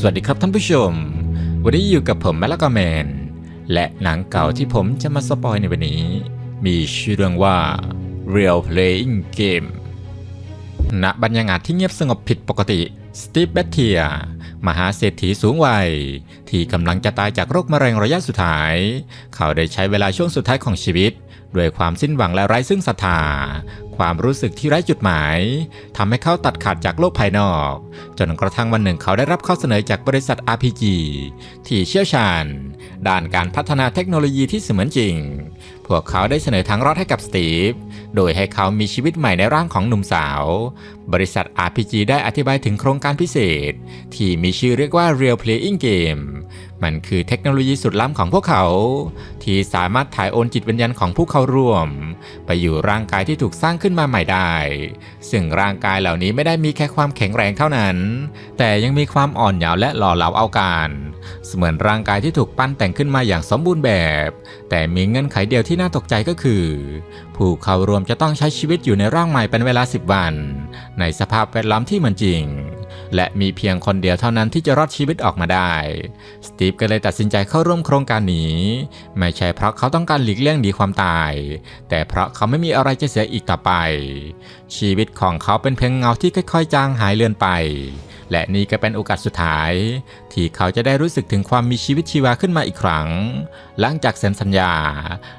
สวัสดีครับท่านผู้ชม วันนี้อยู่กับผมแมลกาแมน และหนังเก่าที่ผมจะมาสปอยในวันนี้ มีชื่อเรื่องว่า Real Playing Game ณบรรยากาศที่เงียบสงบผิดปกติ สตีฟเบตเทีย มหาเศรษฐีสูงวัย ที่กำลังจะตายจากโรคมะเร็งระยะสุดท้าย เขาได้ใช้เวลาช่วงสุดท้ายของชีวิต ด้วยความสิ้นหวังและไร้ซึ่งศรัทธา ความรู้สึกที่ไร้จุดหมายทำให้เขาตัดขาดจากโลกภายนอก จนกระทั่งวันหนึ่งเขาได้รับข้อเสนอจากบริษัท RPG ที่เชี่ยวชาญ ด้านการพัฒนาเทคโนโลยีที่เสมือนจริง พวกเขาได้เสนอทางรอดให้กับสตีฟ โดยให้เขามีชีวิตใหม่ในร่างของหนุ่มสาว บริษัท RPG ได้อธิบายถึงโครงการพิเศษ ที่มีชื่อเรียกว่า Real Playing Game มันคือเทคโนโลยีสุดล้ำของพวกเขา ที่สามารถถ่ายโอนจิตวิญญาณของผู้เข้าร่วม ไปอยู่ร่างกายที่ถูกสร้างขึ้นมาใหม่ได้ ซึ่งร่างกายเหล่านี้ไม่ได้มีแค่ความแข็งแรงเท่านั้น แต่ยังมีความอ่อนเยาว์และหล่อเหลาเอาการ เสมือนร่างกายที่ถูกปั้นแต่งขึ้นมาอย่างสมบูรณ์แบบ แต่มีเงื่อนไขเดียวที่น่าตกใจก็คือ ผู้เข้าร่วมจะต้องใช้ชีวิตอยู่ในร่างใหม่เป็นเวลา 10 วัน ในสภาพแวดล้อมที่เหมันจริง และมีเพียงคนเดียวเท่านั้นที่จะรอดชีวิตออกมาได้ สตีฟก็เลยตัดสินใจเข้าร่วมโครงการนี้ ไม่ใช่เพราะเขาต้องการหลีกเลี่ยงดีความตาย แต่เพราะเขาไม่มีอะไรจะเสียอีกต่อไป ชีวิตของเขาเป็นเพียงเงาที่ค่อยๆ จางหายเลือนไป และนี่ก็เป็นโอกาสสุดท้าย ที่เขาจะได้รู้สึกถึงความมีชีวิตชีวาขึ้นมาอีกครั้ง หลังจากเซ็นสัญญา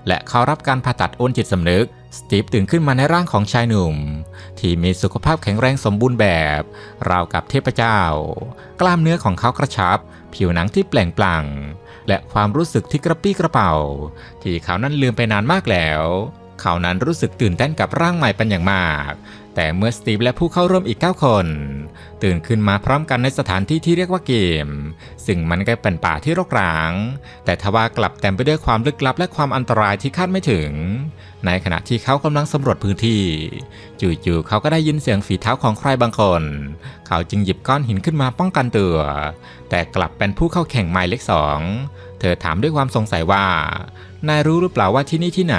และเขารับการผ่าตัดโอนจิตสำนึก สตีฟตื่นขึ้นมาในร่างของชายหนุ่ม ที่มีสุขภาพแข็งแรงสมบูรณ์แบบ ราวกับเทพเจ้า กล้ามเนื้อของเขากระชับ ผิวหนังที่แปล่งปลั่งและความรู้สึกที่กระปี้กระเป๋า ที่เขานั้นลืมไปนานมากแล้ว เขานั้นรู้สึกตื่นเต้นกับร่างใหม่เป็นอย่างมาก แต่เมื่อสตีฟและผู้เข้าร่วมอีก 9 คน ตื่นขึ้นมาพร้อมกันในสถานที่ที่เรียกว่าเกม ซึ่งมันก็เป็นป่าที่รกร้าง แต่ทว่ากลับเต็มไปด้วยความลึกลับและความอันตรายที่คาดไม่ถึง ในขณะที่เขากำลังสำรวจพื้นที่ จู่ๆเขาก็ได้ยินเสียงฝีเท้าของใครบางคน เขาจึงหยิบก้อนหินขึ้นมาป้องกันตัว แต่กลับเป็นผู้เข้าแข่งหมายเลขสองเธอถามด้วยความสงสัยว่านายรู้หรือเปล่าว่าที่นี่ที่ไหน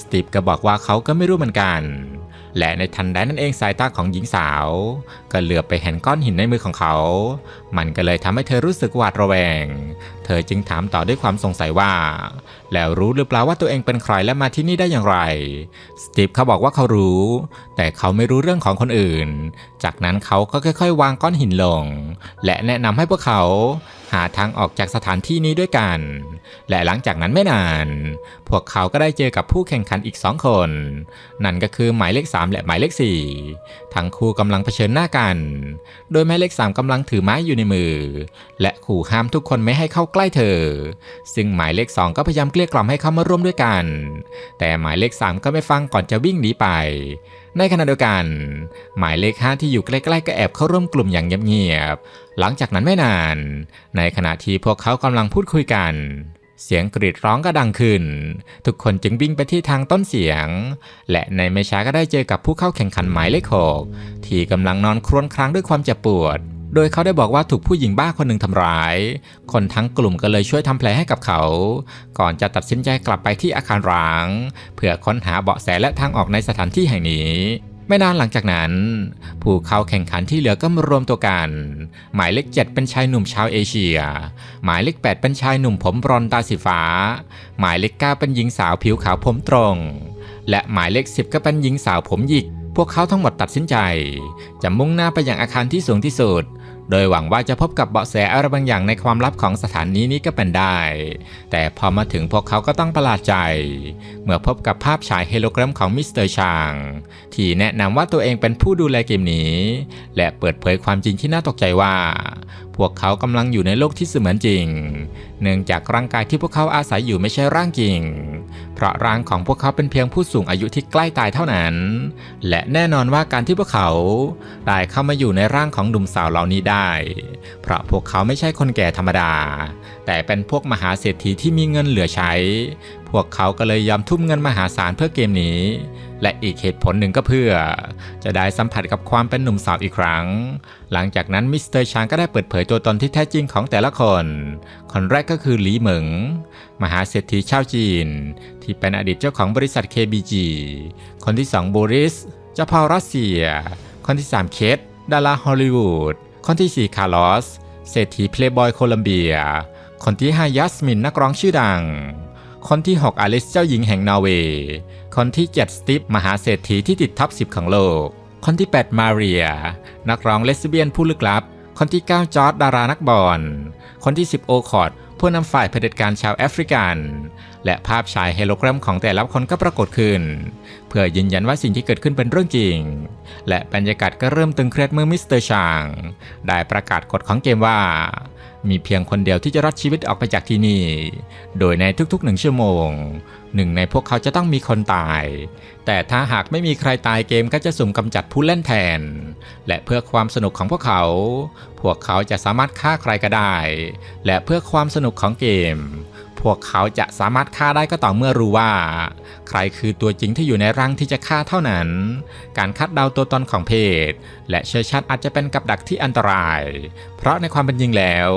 สตีฟก็บอกว่าเขาก็ไม่รู้เหมือนกัน และในทันใดนั้นเองสายตาของหญิงสาว ก็เหลือบไปเห็นก้อนหินในมือของเขา มันก็เลยทำให้เธอรู้สึกหวาดระแวง เธอจึงถามต่อด้วยความสงสัยว่า แล้วรู้หรือเปล่าว่าตัวเองเป็นใครและมาที่นี่ได้อย่างไร สตีฟเขาบอกว่าเขารู้ แต่เขาไม่รู้เรื่องของคนอื่น จากนั้นเขาก็ค่อย ๆ วางก้อนหินลง และแนะนำให้พวกเขา หาทางออกจากสถานที่นี้ด้วยกัน และหลังจากนั้นไม่นาน พวกเขาก็ได้เจอกับผู้แข่งขันอีกสองคน นั่นก็คือหมายเลข 3 และหมายเลข 4 ทั้งคู่กำลังเผชิญหน้ากัน โดยหมายเลข 3กำลังถือไม้อยู่ในมือ และขู่ห้ามทุกคนไม่ให้เข้าใกล้เธอ ซึ่งหมายเลข 2 ก็พยายามเกลี้ยกล่อมให้เขามาร่วมด้วยกัน แต่หมายเลข 3 ก็ไม่ฟังก่อนจะวิ่งหนีไปในขณะเดียวกัน หมายเลข5ที่อยู่ใกล้ๆก็แอบเข้าร่วมกลุ่มอย่างเงียบๆ หลังจากนั้นไม่นาน ในขณะที่พวกเขากำลังพูดคุยกัน เสียงกรีดร้องก็ดังขึ้น ทุกคนจึงวิ่งไปที่ทางต้นเสียง และในไม่ช้าก็ได้เจอกับผู้เข้าแข่งขันหมายเลขหกที่กำลังนอนครวญครางด้วยความเจ็บปวด โดยเขาได้บอกว่าถูกผู้หญิงบ้าคนหนึ่งทำร้าย คนทั้งกลุ่มก็เลยช่วยทำแผลให้กับเขา ก่อนจะตัดสินใจกลับไปที่อาคารร้าง เพื่อค้นหาเบาะแสและทางออกในสถานที่แห่งนี้ ไม่นานหลังจากนั้น ผู้เข้าแข่งขันที่เหลือก็มารวมตัวกัน หมายเลข 7 เป็นชายหนุ่มชาวเอเชีย หมายเลข 8 เป็นชายหนุ่มผมบรอนตาสีฟ้า หมายเลข 9 เป็นหญิงสาวผิวขาวผมตรง และหมายเลข 10 ก็เป็นหญิงสาวผมหยิก พวกเขาทั้งหมดตัดสินใจ จะมุ่งหน้าไปยังอาคารที่สูงที่สุด โดยหวังว่าจะพบกับเบาะแสอะไรบางอย่างในความลับของสถานนี้นี้ก็เป็นได้ แต่พอมาถึงพวกเขาก็ต้องประหลาดใจ เมื่อพบกับภาพฉายเฮโลกรมของมิสเตอร์ชางที่แนะนำว่าตัวเองเป็นผู้ดูแลเกมนี้ และเปิดเผยความจริงที่น่าตกใจว่า พวกเขากำลังอยู่ในโลกที่เสมือนจริง เนื่องจากร่างกายที่พวกเขาอาศัยอยู่ไม่ใช่ร่างจริง เพราะร่างของพวกเขาเป็นเพียงผู้สูงอายุที่ใกล้ตายเท่านั้น และแน่นอนว่าการที่พวกเขาได้เข้ามาอยู่ในร่างของหนุ่มสาวเหล่านี้ได้ เพราะพวกเขาไม่ใช่คนแก่ธรรมดา แต่เป็นพวกมหาเศรษฐีที่มีเงินเหลือใช้ วกเขาก็เลยยอมทุ่มเงินมหาศาลเพื่อเกมนี้ และอีกเหตุผลหนึ่งก็เพื่อ จะได้สัมผัสกับความเป็นหนุ่มสาวอีกครั้ง หลังจากนั้นมิสเตอร์ชางก็ได้เปิดเผยตัวตนที่แท้จริงของแต่ละคน คนแรกก็คือหลีเหมิง มหาเศรษฐีชาวจีน ที่เป็นอดีตเจ้าของบริษัท KBG คนที่สองโบริส เจ้าพ่อรัสเซีย คนที่สามเคทดาราฮอลลีวูด คนที่สี่คาร์ลอส เศรษฐีเพลย์บอยโคลัมเบีย คนที่5ยัสมินนักร้องชื่อดัง คนที่ 6 อลิซเจ้าหญิงแห่งนอร์เวย์ คนที่ 7 สตีฟมหาเศรษฐีที่ติดท็อป 10 ของโลก คนที่ 8 มาเรีย นักร้องเลสเบี้ยนผู้ลึกลับ คนที่ 9 จอร์ดดารานักบอล คนที่ 10 โอคอร์ดผู้นำฝ่ายเผด็จการชาวแอฟริกัน และภาพฉายเฮโลแกรมของแต่ละคนก็ปรากฏขึ้น เพื่อยืนยันว่าสิ่งที่เกิดขึ้นเป็นเรื่องจริง และบรรยากาศก็เริ่มตึงเครียดเมื่อมิสเตอร์ชางได้ประกาศกฎของเกมว่า มีเพียงคนเดียวที่จะรอดชีวิตออกไปจากที่นี่ โดยในทุกๆหนึ่งชั่วโมงหนึ่งในพวกเขาจะต้องมีคนตาย แต่ถ้าหากไม่มีใครตายเกมก็จะสุ่มกำจัดผู้เล่นแทน และเพื่อความสนุกของพวกเขา พวกเขาจะสามารถฆ่าใครก็ได้ และเพื่อความสนุกของเกม วกเขาจะสามารถฆ่าได้ก็ต่อเมื่อรู้ว่า ใครคือตัวจริงที่อยู่ในร่างที่จะฆ่าเท่านั้น การคาดเดาตัวตนของเพศ และเชื้อชาติอาจจะเป็นกับดักที่อันตราย เพราะในความเป็นจริงแล้ว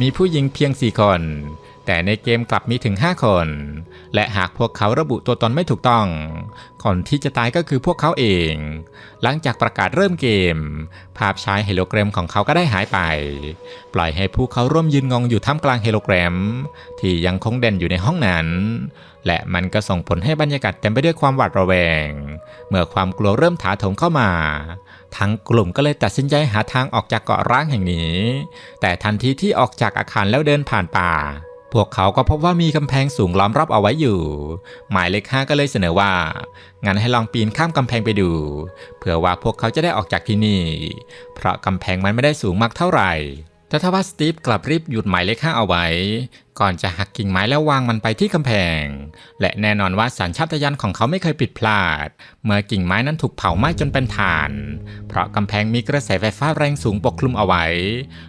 มีผู้หญิงเพียงสี่คน แต่ในเกมกลับมีถึง 5 คน และหากพวกเขาระบุตัวตนไม่ถูกต้อง คนที่จะตายก็คือพวกเขาเอง หลังจากประกาศเริ่มเกม ภาพชายเฮโลแกรมของเขาก็ได้หายไป ปล่อยให้ผู้เขาร่วมยืนงงอยู่ท่ามกลางเฮโลแกรม ที่ยังคงเด่นอยู่ในห้องนั้น และมันก็ส่งผลให้บรรยากาศเต็มไปด้วยความหวาดระแวง เมื่อความกลัวเริ่มถาโถมเข้ามาทั้งกลุ่มก็เลยตัดสินใจหาทางออกจากเกาะร้างแห่งนี้ แต่ทันทีที่ออกจากอาคารแล้วเดินผ่านป่า พวกเขาก็พบว่ามีกำแพงสูงล้อมรอบเอาไว้อยู่ หมายเลขห้าก็เลยเสนอว่า งั้นให้ลองปีนข้ามกำแพงไปดู เผื่อว่าพวกเขาจะได้ออกจากที่นี่ เพราะกำแพงมันไม่ได้สูงมากเท่าไหร่ แต่ทว่าสตีฟกลับรีบหยุดหมายเลขห้าเอาไว้ ก่อนจะหักกิ่งไม้แล้ววางมันไปที่กำแพง และแน่นอนว่าสัญชาตญาณของเขาไม่เคยผิดพลาด เมื่อกิ่งไม้นั้นถูกเผาไหม้จนเป็นถ่าน เพราะกำแพงมีกระแสไฟฟ้าแรงสูงปกคลุมเอาไว้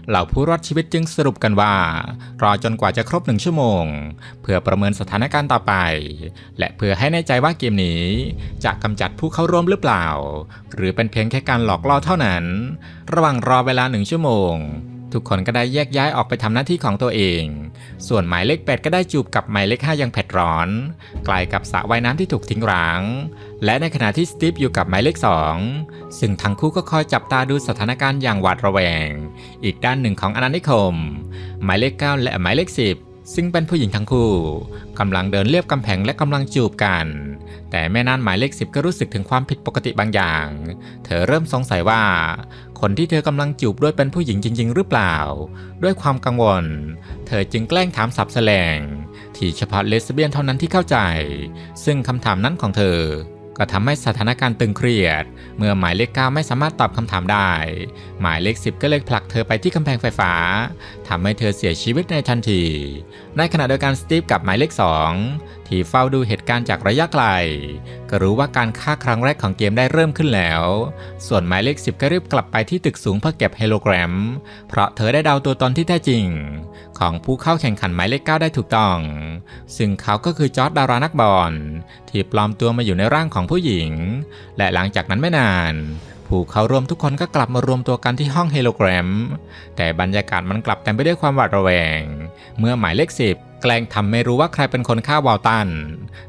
เหล่าผู้รอดชีวิตจึงสรุปกันว่า รอจนกว่าจะครบหนึ่งชั่วโมง เพื่อประเมินสถานการณ์ต่อไป และเพื่อให้แน่ใจว่าเกมนี้ จะกำจัดผู้เข้าร่วมหรือเปล่า หรือเป็นเพียงแค่การหลอกล่อเท่านั้น ระหว่างรอเวลาหนึ่งชั่วโมง ทุกคนก็ได้แยกย้ายออกไปทำหน้าที่ของตัวเอง ส่วนหมายเลข 8 ก็ได้จูบกับหมายเลข 5 ยังเผ็ดร้อนกล้กับสระว่ายน้ำที่ถูกทิ้งร้าง และในขณะที่สตีฟอยู่กับหมายเลข 2 ซึ่งทั้งคู่ก็คอยจับตาดูสถานการณ์อย่างหวาดระแวง อีกด้านหนึ่งของอาณานิคม หมายเลข 9 และหมายเลข 10ซึ่งเป็นผู้หญิงทั้งคู่กำลังเดินเลียบกำแพงและกำลังจูบกัน แต่แม่นานหมายเลข10ก็รู้สึกถึงความผิดปกติบางอย่าง เธอเริ่มสงสัยว่า คนที่เธอกำลังจูบด้วยเป็นผู้หญิงจริง ๆ หรือเปล่า ด้วยความกังวล เธอจึงแกล้งถามสับแสลง ที่เฉพาะเลสเบี้ยนเท่านั้นที่เข้าใจ ซึ่งคำถามนั้นของเธอ ก็ทำให้สถานการณ์ตึงเครียด เมื่อหมายเลข 9 ไม่สามารถตอบคำถามได้ หมายเลข 10 ก็เลยผลักเธอไปที่กำแพงไฟฟ้าทำให้เธอเสียชีวิตในทันที ในขณะเดียวกันสตีฟกับหมายเลข2ที่เฝ้าดูเหตุการณ์จากระยะไกล ก็รู้ว่าการฆ่าครั้งแรกของเกมได้เริ่มขึ้นแล้ว ส่วนหมายเลข10ก็รีบกลับไปที่ตึกสูงเพื่อเก็บเฮโลแกรม เพราะเธอได้เดาตัวตนที่แท้จริง ของผู้เข้าแข่งขันหมายเลข9ได้ถูกต้อง ซึ่งเขาก็คือจอร์ดดารานักบอลที่ปลอมตัวมาอยู่ในร่างของผู้หญิง และหลังจากนั้นไม่นาน ผู้เข้าร่วมทุกคนก็กลับมารวมตัวกันที่ห้องเฮโลแกรม แต่บรรยากาศมันกลับเต็มไปด้วยความหวาดระแวง เมื่อหมายเลข10แกล้งทำไม่รู้ว่าใครเป็นคนฆ่าวอลตัน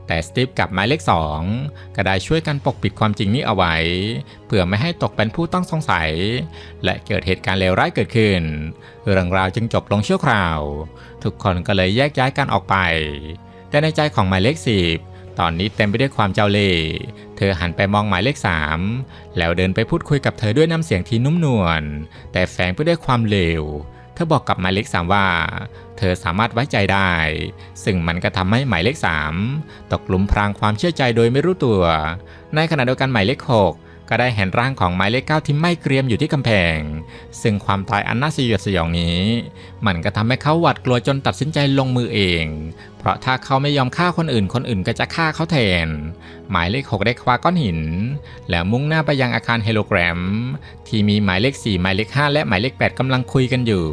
แต่สตีฟกับหมายเลข2ก็ได้ช่วยกันปกปิดความจริงนี้เอาไว้ เพื่อไม่ให้ตกเป็นผู้ต้องสงสัย และเกิดเหตุการณ์เลวร้ายเกิดขึ้น เรื่องราวจึงจบลงชั่วคราว ทุกคนก็เลยแยกย้ายกันออกไป แต่ในใจของหมายเลข10 ตอนนี้เต็มไปด้วยความเจ้าเล่ห์ เธอหันไปมองหมายเลข3แล้วเดินไปพูดคุยกับเธอด้วยน้ำเสียงที่นุ่มนวล แต่แฝงไปด้วยความเลว เธอบอกกับหมายเลข3ว่า เธอสามารถไว้ใจได้ ซึ่งมันก็ทำให้หมายเลข3ตกหลุมพรางความเชื่อใจโดยไม่รู้ตัว ในขณะเดียวกันหมายเลข6ก็ ก็ได้เห็นร่างของหมายเลข9ที่ไม้เกรียมอยู่ที่กำแพง ซึ่งความตายอันน่าสยดสยองนี้ มันก็ทำให้เขาหวาดกลัวจนตัดสินใจลงมือเอง เพราะถ้าเขาไม่ยอมฆ่าคนอื่นคนอื่นก็จะฆ่าเขาแทน หมายเลข6ได้คว้าก้อนหิน แล้วมุ่งหน้าไปยังอาคารเฮโลแกรม ที่มีหมายเลข4หมายเลข5และหมายเลข8กำลังคุยกันอยู่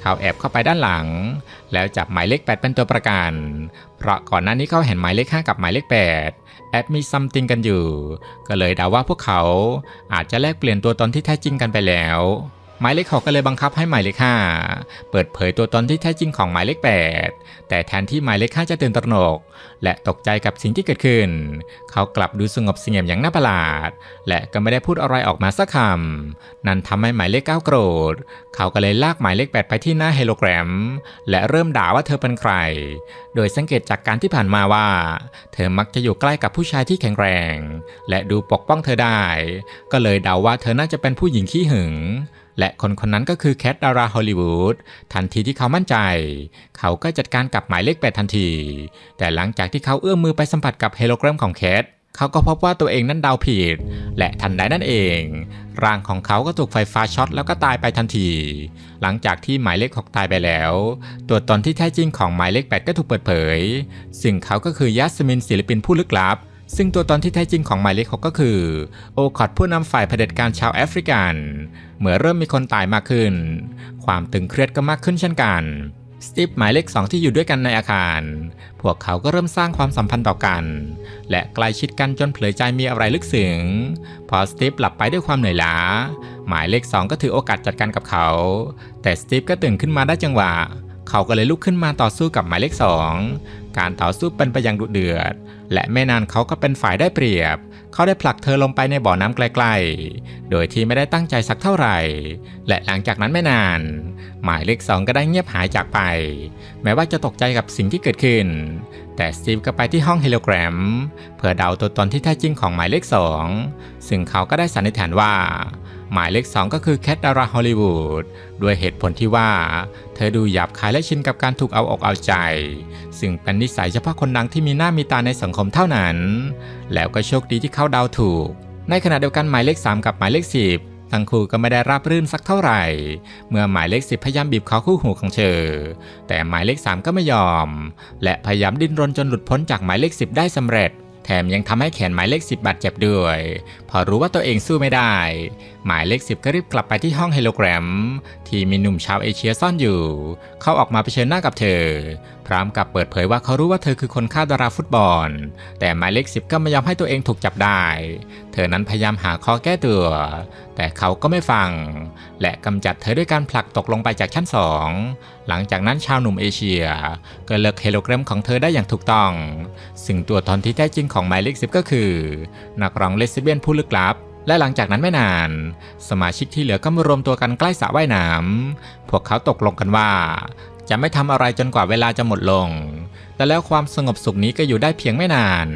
เขาแอบเข้าไปด้านหลัง แล้วจับหมายเลข8เป็นตัวประกัน เพราะก่อนหน้านี้เขาเห็นหมายเลข5กับหมายเลข8 แอบมีซัมติงกันอยู่ ก็เลยเดาว่าพวกเขาอาจจะแลกเปลี่ยนตัวตนที่แท้จริงกันไปแล้ว หมายเลขหกก็เลยบังคับให้หมายเลขห้าเปิดเผยตัวตนที่แท้จริงของหมายเลขแปดแต่แทนที่หมายเลขห้าจะตื่นตระหนก และตกใจกับสิ่งที่เกิดขึ้น เขากลับดูสงบเสงี่ยมอย่างน่าประหลาด และก็ไม่ได้พูดอะไรออกมาสักคำ นั่นทำให้หมายเลขเก้าโกรธ เขาก็เลยลากหมายเลขแปดไปที่หน้าเฮโลแกรม และเริ่มด่าว่าเธอเป็นใคร โดยสังเกตจากการที่ผ่านมาว่า เธอมักจะอยู่ใกล้กับผู้ชายที่แข็งแรง และดูปกป้องเธอได้ ก็เลยเดาว่าเธอน่าจะเป็นผู้หญิงขี้หึง และคนคนนั้นก็คือแคทดาราฮอลลีวูดทันทีที่เขามั่นใจ เขาก็จัดการกับหมายเลขแปดทันที แต่หลังจากที่เขาเอื้อมมือไปสัมผัสกับเฮโลแกรมของแคทเขาก็พบว่าตัวเองนั้นเดาผิด และทันใดนั่นเอง ร่างของเขาก็ถูกไฟฟ้าช็อตแล้วก็ตายไปทันที หลังจากที่หมายเลขหกตายไปแล้ว ตัวตนที่แท้จริงของหมายเลขแปดก็ถูกเปิดเผย ซึ่งเขาก็คือยัสมินศิลปินผู้ลึกลับ ซึ่งตัวตนที่แท้จริงของหมายเลขหกก็คือ โอคอดผู้นำฝ่ายเผด็จการชาวแอฟริกัน เมื่อเริ่มมีคนตายมากขึ้น ความตึงเครียดก็มากขึ้นเช่นกันสตีฟหมายเลขสองที่อยู่ด้วยกันในอาคาร พวกเขาก็เริ่มสร้างความสัมพันธ์ต่อกัน และใกล้ชิดกันจนเผยใจมีอะไรลึกซึ้ง พอสตีฟหลับไปด้วยความเหนื่อยล้า หมายเลขสองก็ถือโอกาสจัดการกับเขา แต่สตีฟก็ตื่นขึ้นมาได้จังหวะ เขาก็เลยลุกขึ้นมาต่อสู้กับหมายเลขสอง การต่อสู้เป็นไปอย่างดุเดือด และไม่นานเขาก็เป็นฝ่ายได้เปรียบ เขาได้ผลักเธอลงไปในบ่อน้ำไกลๆ โดยที่ไม่ได้ตั้งใจสักเท่าไหร่ และหลังจากนั้นไม่นาน หมายเลขสองก็ได้เงียบหายจากไป แม้ว่าจะตกใจกับสิ่งที่เกิดขึ้น แต่สตีฟก็ไปที่ห้องเฮโลแกรม เพื่อเดาตัวตนที่แท้จริงของหมายเลขสองซึ่งเขาก็ได้สันนิษฐานว่าหมายเลขสองก็คือแคทดาราฮอลลีวูดด้วยเหตุผลที่ว่า เธอดูหยาบคายและชินกับการถูกเอาอกเอาใจ ซึ่งเป็นนิสัยเฉพาะคนดังที่มีหน้ามีตาในสังคมเท่านั้น แล้วก็โชคดีที่เขาเดาถูก ในขณะเดียวกันหมายเลข 3 กับหมายเลข 10 ทั้งคู่ก็ไม่ได้ราบรื่นสักเท่าไหร่ เมื่อหมายเลข 10 พยายามบีบคอคู่หูของเธอ แต่หมายเลข 3 ก็ไม่ยอม และพยายามดิ้นรนจนหลุดพ้นจากหมายเลข 10 ได้สำเร็จ แถมยังทำให้แขนหมายเลข 10 บาดเจ็บด้วย พอรู้ว่าตัวเองสู้ไม่ได้ หมายเลข 10 ก็รีบกลับไปที่ห้องเฮโลแกรม ที่มีหนุ่มชาวเอเชียซ่อนอยู่ เขาออกมาเผชิญหน้ากับเธอ พร้อมกับเปิดเผยว่าเขารู้ว่าเธอคือคนฆ่าดาราฟุตบอล แต่หมายเลข 10 ก็ไม่ยอมให้ตัวเองถูกจับได้ เธอนั้นพยายามหาข้อแก้ตัว แต่เขาก็ไม่ฟัง และกำจัดเธอด้วยการผลักตกลงไปจากชั้นสองหลังจากนั้นชาวหนุ่มเอเชีย ก็เลิกเฮโลแกรมของเธอได้อย่างถูกต้อง ซึ่งตัวตนที่แท้จริงของหมายเลข10ก็คือ นักร้องเลสเบี้ยนผู้ลึกลับและหลังจากนั้นไม่นาน สมาชิกที่เหลือก็มารวมตัวกันใกล้สระว่ายน้ำพวกเขาตกลงกันว่า จะไม่ทำอะไรจนกว่าเวลาจะหมดลง แต่แล้วความสงบสุขนี้ก็อยู่ได้เพียงไม่นาน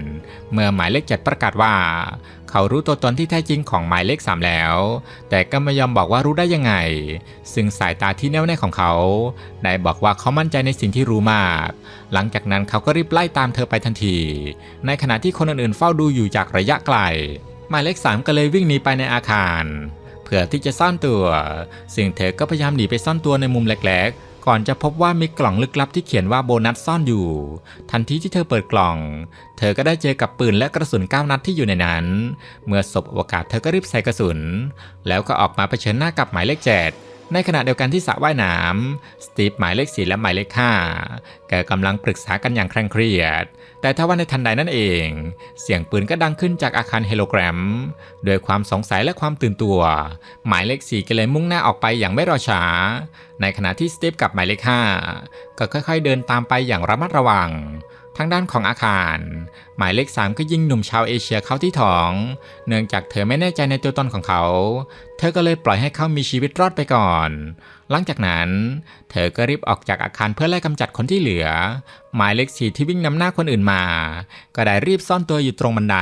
เมื่อหมายเลขเจ็ดประกาศว่า เขารู้ตัวตนที่แท้จริงของหมายเลขสามแล้ว แต่ก็ไม่ยอมบอกว่ารู้ได้ยังไง ซึ่งสายตาที่แน่วแน่ของเขาได้บอกว่าเขามั่นใจในสิ่งที่รู้มาก หลังจากนั้นเขาก็รีบไล่ตามเธอไปทันที ในขณะที่คนอื่นๆเฝ้าดูอยู่จากระยะไกล หมายเลขสามก็เลยวิ่งหนีไปในอาคารเพื่อที่จะซ่อนตัว ซึ่งเธอก็พยายามหนีไปซ่อนตัวในมุมเล็กๆ ก่อนจะพบว่ามีกล่องลึกลับที่เขียนว่าโบนัสซ่อนอยู่ ทันทีที่เธอเปิดกล่อง เธอก็ได้เจอกับปืนและกระสุน 9 นัดที่อยู่ในนั้น เมื่อศพโอกาสเธอก็รีบใส่กระสุน แล้วก็ออกมาเผชิญหน้ากับหมายเลขเจ็ดในขณะเดียวกันที่สระว่ายน้ำสตีฟหมายเลขสี่และหมายเลขห้าแกกำลังปรึกษากันอย่างเคร่งเครียด แต่ถ้าว่าในทันใดนั่นเอง เสียงปืนก็ดังขึ้นจากอาคารเฮโลแกรมด้วยความสงสัยและความตื่นตัว หมายเลขสี่ก็เลยมุ่งหน้าออกไปอย่างไม่รอช้า ในขณะที่สตีฟกับหมายเลขห้าก็ค่อยๆเดินตามไปอย่างระมัดระวัง ทางด้านของอาคาร หมายเลข3ก็ยิงหนุ่มชาวเอเชียเข้าที่ท้อง เนื่องจากเธอไม่แน่ใจในตัวตนของเขา เธอก็เลยปล่อยให้เขามีชีวิตรอดไปก่อน หลังจากนั้น เธอก็รีบออกจากอาคารเพื่อไล่กำจัดคนที่เหลือหมายเลขสี่ที่วิ่งนำหน้าคนอื่นมา ก็ได้รีบซ่อนตัวอยู่ตรงบันได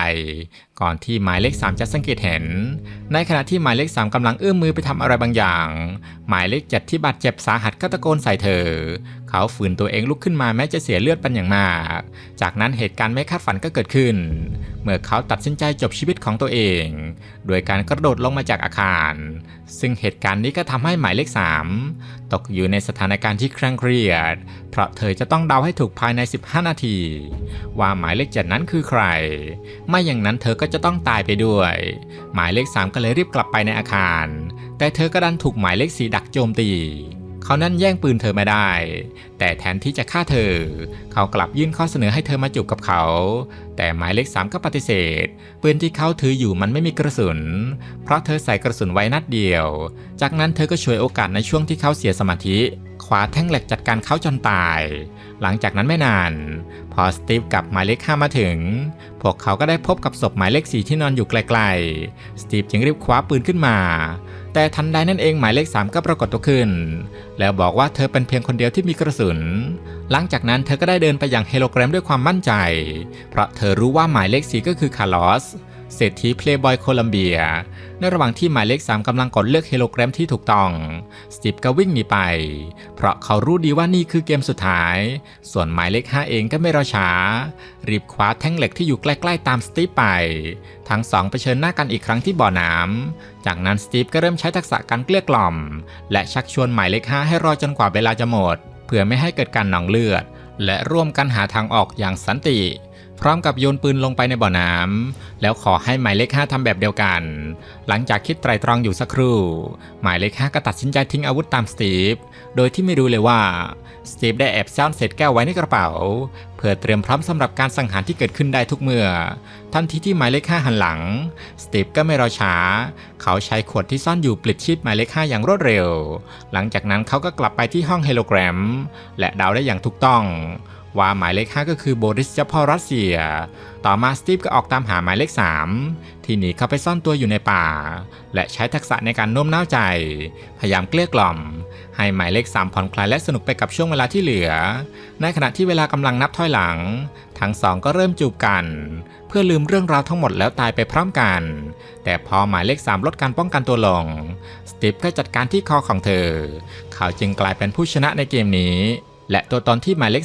ก่อนที่หมายเลข 3 จะสังเกตเห็น ในขณะที่หมายเลข 3กำลังเอื้อมมือไปทำอะไรบางอย่าง หมายเลข 7 ที่บาดเจ็บสาหัสก็ตะโกนใส่เธอ เขาฝืนตัวเองลุกขึ้นมาแม้จะเสียเลือดเป็นอย่างมาก จากนั้นเหตุการณ์ไม่คาดฝันก็เกิดขึ้น เมื่อเขาตัดสินใจจบชีวิตของตัวเอง โดยการกระโดดลงมาจากอาคาร ซึ่งเหตุการณ์นี้ก็ทำให้หมายเลข 3 ตกอยู่ในสถานการณ์ที่เคร่งเครียด เพราะเธอจะต้องเดาให้ถูกภายใน 15 นาที ว่าหมายเลข 7 นั้นคือใคร ไม่อย่างนั้นเธอก็จะต้องตายไปด้วย หมายเลข 3 ก็เลยรีบกลับไปในอาคาร แต่เธอก็ดันถูกหมายเลขสีดักโจมตี เขานั้นแย่งปืนเธอมาได้ แต่แทนที่จะฆ่าเธอ เขากลับยื่นข้อเสนอให้เธอมาจูบกับเขา แต่หมายเลขสามก็ปฏิเสธ ปืนที่เขาถืออยู่มันไม่มีกระสุน เพราะเธอใส่กระสุนไว้นัดเดียว จากนั้นเธอก็ฉวยโอกาสในช่วงที่เขาเสียสมาธิขวาแท่งเหล็กจัดการเขาจนตาย หลังจากนั้นไม่นาน พอสตีฟกับหมายเลขห้ามาถึง พวกเขาก็ได้พบกับศพหมายเลขสี่ที่นอนอยู่ไกลๆ สตีฟจึงรีบคว้าปืนขึ้นมา แต่ทันใดนั่นเองหมายเลขสามก็ปรากฏตัวขึ้น แล้วบอกว่าเธอเป็นเพียงคนเดียวที่มีกระสุน หลังจากนั้นเธอก็ได้เดินไปอย่างเฮโลแกรมด้วยความมั่นใจ เพราะเธอรู้ว่าหมายเลขสีก็คือคาร์ลอส เศรษฐีเพลย์บอยโคลัมเบีย ในระหว่างที่หมายเลข 3กำลังกดเลือกเฮโลแกรมที่ถูกต้อง สตีฟก็วิ่งหนีไป เพราะเขารู้ดีว่านี่คือเกมสุดท้าย ส่วนหมายเลข 5 เองก็ไม่รอช้า รีบคว้าแท่งเหล็กที่อยู่ใกล้ๆตามสตีฟไป ทั้งสองเผชิญหน้ากันอีกครั้งที่บ่อน้ำ จากนั้นสตีฟก็เริ่มใช้ทักษะการเกลี้ยกล่อม และชักชวนหมายเลข 5 ให้รอจนกว่าเวลาจะหมด เพื่อไม่ให้เกิดการหนองเลือด และร่วมกันหาทางออกอย่างสันติ พร้อมกับโยนปืนลงไปในบ่อน้ำแล้วขอให้หมายเลข5ทำแบบเดียวกัน หลังจากคิดไตรตรองอยู่สักครู่ หมายเลข5ก็ตัดสินใจทิ้งอาวุธตามสตีฟ โดยที่ไม่รู้เลยว่าสตีฟได้แอบซ่อนเศษแก้วไว้ในกระเป๋า เพื่อเตรียมพร้อมสำหรับการสังหารที่เกิดขึ้นได้ทุกเมื่อ ทันทีที่หมายเลข5หันหลังสตีฟก็ไม่รอช้า เขาใช้ขวดที่ซ่อนอยู่ปลิดชีพหมายเลข5อย่างรวดเร็ว หลังจากนั้นเขาก็กลับไปที่ห้องเฮโลแกรม และเดาได้อย่างถูกต้อง ว่าหมายเลข 5 ก็คือโบริสเจ้าพ่อรัสเซีย ต่อมาสตีฟก็ออกตามหาหมายเลข 3 ที่หนีเข้าไปซ่อนตัวอยู่ในป่า และใช้ทักษะในการโน้มน้าวใจ พยายามเกลี้ยกล่อม ให้หมายเลข 3 ผ่อนคลายและสนุกไปกับช่วงเวลาที่เหลือ ในขณะที่เวลากำลังนับถอยหลัง ทั้งสองก็เริ่มจูบกัน เพื่อลืมเรื่องราวทั้งหมดแล้วตายไปพร้อมกัน แต่พอหมายเลข 3 ลดการป้องกันตัวลง สตีฟก็จัดการที่คอของเธอ เขาจึงกลายเป็นผู้ชนะในเกมนี้ และตัวตนที่หมายเลข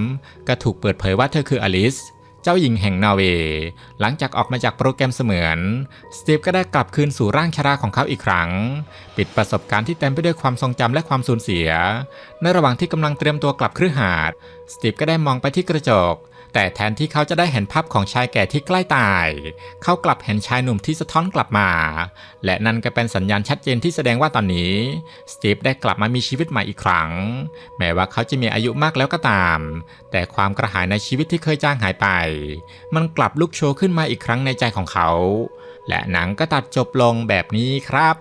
3 ก็ถูกเปิดเผยว่าเธอคืออลิส เจ้าหญิงแห่งนอร์เวย์ หลังจากออกมาจากโปรแกรมเสมือน สตีฟก็ได้กลับคืนสู่ร่างชราของเขาอีกครั้ง ปิดประสบการณ์ที่เต็มไปด้วยความทรงจำและความสูญเสีย ในระหว่างที่กำลังเตรียมตัวกลับคืนหาด สตีฟก็ได้มองไปที่กระจก แต่แทนที่เขาจะได้เห็นภาพของชายแก่ที่ใกล้ตาย เขากลับเห็นชายหนุ่มที่สะท้อนกลับมา และนั่นก็เป็นสัญญาณชัดเจนที่แสดงว่าตอนนี้สตีฟได้กลับมามีชีวิตใหม่อีกครั้ง แม้ว่าเขาจะมีอายุมากแล้วก็ตาม แต่ความกระหายในชีวิตที่เคยจางหายไป มันกลับลุกโชว์ขึ้นมาอีกครั้งในใจของเขา และหนังก็ตัดจบลงแบบนี้ครับ